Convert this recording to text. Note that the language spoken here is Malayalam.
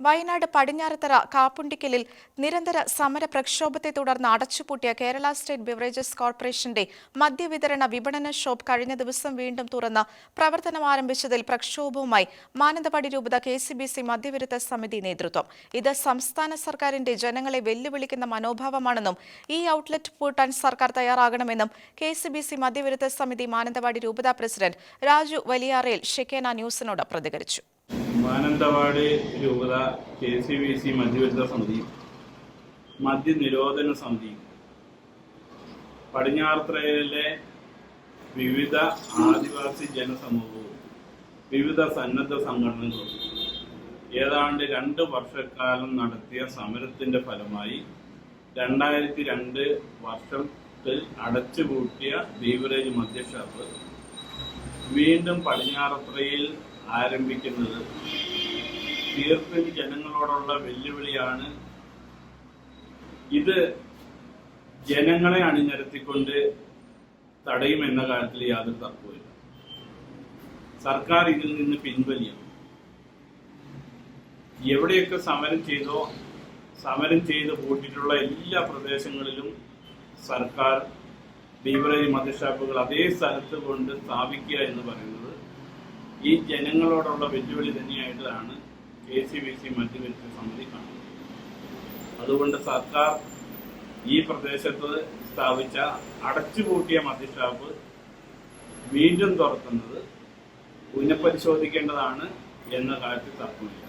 വയനാട് പടിഞ്ഞാറത്തറ കാപ്പുണ്ടിക്കലിൽ നിരന്തര സമര പ്രക്ഷോഭത്തെ തുടർന്ന് അടച്ചുപൂട്ടിയ കേരള സ്റ്റേറ്റ് ബിവറേജസ് കോർപ്പറേഷന്റെ മദ്യവിതരണ വിപണന ഷോപ്പ് കഴിഞ്ഞ ദിവസം വീണ്ടും തുറന്ന് പ്രവർത്തനം ആരംഭിച്ചതിൽ പ്രക്ഷോഭവുമായി മാനന്തവാടി രൂപത കെ സി ബി സി മദ്യവിരുദ്ധ സമിതി നേതൃത്വം. ഇത് സംസ്ഥാന സർക്കാരിന്റെ ജനങ്ങളെ വെല്ലുവിളിക്കുന്ന മനോഭാവമാണെന്നും ഈ ഔട്ട്ലെറ്റ് പൂട്ടാൻ സർക്കാർ തയ്യാറാകണമെന്നും കെ സി ബി സി മദ്യവിരുദ്ധ സമിതി മാനന്തവാടി രൂപത പ്രസിഡന്റ് രാജു വലിയാറയിൽ ഷെക്കേന ന്യൂസിനോട് പ്രതികരിച്ചു. മാനന്തവാടി രൂപത കെ സി ബി സി മദ്യവിരുദ്ധ സമിതി മദ്യനിരോധന സമിതി. പടിഞ്ഞാറത്തറയിലെ വിവിധ ആദിവാസി ജനസമൂഹവും വിവിധ സന്നദ്ധ സംഘടനകളും ഏതാണ്ട് രണ്ട് വർഷക്കാലം നടത്തിയ സമരത്തിന്റെ ഫലമായി രണ്ടായിരത്തി രണ്ട് വർഷത്തിൽ അടച്ചുപൂട്ടിയ ബീവറേജ് മദ്യഷാപ്പ് വീണ്ടും പടിഞ്ഞാറത്തറയിൽ ആരംഭിക്കുന്നത് തീർത്തും ജനങ്ങളോടുള്ള വെല്ലുവിളിയാണ്. ഇത് ജനങ്ങളെ അണിനിരത്തിക്കൊണ്ട് തടയും എന്ന കാര്യത്തിൽ യാതൊരു തർക്കവുമില്ല. സർക്കാർ ഇതിൽ നിന്ന് പിൻവലിയണം. എവിടെയൊക്കെ സമരം ചെയ്തോ സമരം ചെയ്ത് പൂട്ടിയിട്ടുള്ള എല്ലാ പ്രദേശങ്ങളിലും സർക്കാർ ബീവറേജ് മദ്യഷാപ്പുകൾ അതേ സ്ഥലത്ത് കൊണ്ട് സ്ഥാപിക്കുക എന്ന് പറയുന്നത് ഈ ജനങ്ങളോടുള്ള വെല്ലുവിളി തന്നെയായിട്ടാണ് കെ സി ബി സി മദ്യവിരുദ്ധ സമിതി കാണുന്നത്. അതുകൊണ്ട് സർക്കാർ ഈ പ്രദേശത്ത് സ്ഥാപിച്ച അടച്ചുപൂട്ടിയ മദ്യഷാപ്പ് വീണ്ടും തുറക്കുന്നത് പുനഃപരിശോധിക്കേണ്ടതാണ് എന്ന കാര്യത്തിൽ തർക്കമില്ല.